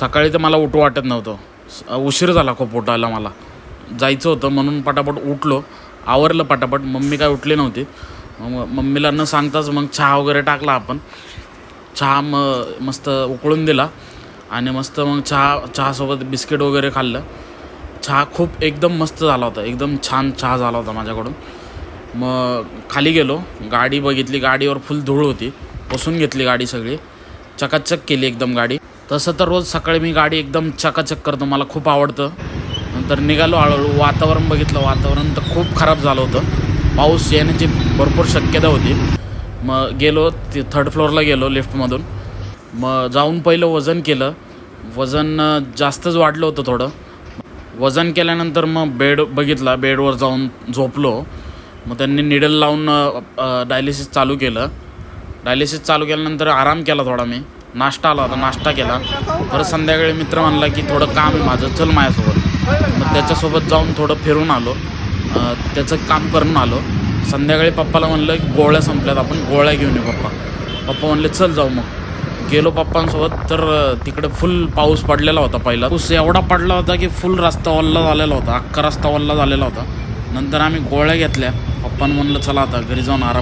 सकाळी तर मला उठू वाटत नव्हतं. उशीर झाला खूप उठायला मला. जायचं होतं म्हणून पटापट उठलो. आवरलं पटापट. मम्मी काय उठली नव्हती. मग मम्मीला न सांगताच मग चहा वगैरे टाकला आपण. चहा म मस्त उकळून दिला आणि मस्त मग चहा चहासोबत बिस्किट वगैरे खाल्लं. चहा खूप एकदम मस्त झाला होता. एकदम छान चहा झाला होता माझ्याकडून. मग खाली गेलो. गाडी बघितली. गाडीवर फुल धूळ होती. पसून घेतली गाडी सगळी. चकाचक केली एकदम गाडी. तसं तर रोज सकाळी मी गाडी एकदम चकाचक करतो मला खूप आवडतं. नंतर निघालो हळूहळू वातावरण बघितलं वातावरण तर खूप खराब झालं होतं. पाऊस येण्याची भरपूर शक्यता होती. मग गेलो ते थर्ड फ्लोअरला गेलो लिफ्टमधून मग जाऊन पहिलं वजन केलं. वजन जास्तच वाढलं होतं थोडं. वजन केल्यानंतर मग बेड बघितला बेडवर जाऊन झोपलो. मग त्यांनी निडल लावून डायलिसिस चालू केलं. डायलिसिस चालू केल्यानंतर आराम केला थोडा मी. नाश्ता आला होता नाश्ता केला. परत संध्याकाळी मित्र म्हणला की थोडं काम आहे माझं चल माझ्यासोबत. मग त्याच्यासोबत जाऊन थोडं फिरून आलो. त्याचं काम करून आलो. संध्याकाळी पप्पाला म्हणलं की गोळ्या संपल्यात आपण गोळ्या घेऊन येऊ पप्पा. पप्पा म्हणले चल जाऊ मग. गेलो पप्पांसोबत तर तिकडे फुल पाऊस पडलेला होता पहिला. पाऊस एवढा पडला होता की फुल रस्ता ओल्ला झालेला होता अख्खा रस्ता ओल्ला झालेला होता. नंतर आम्ही गोळ्या घेतल्या. पप्पानं म्हणलं चला आता घरी जाऊन आराम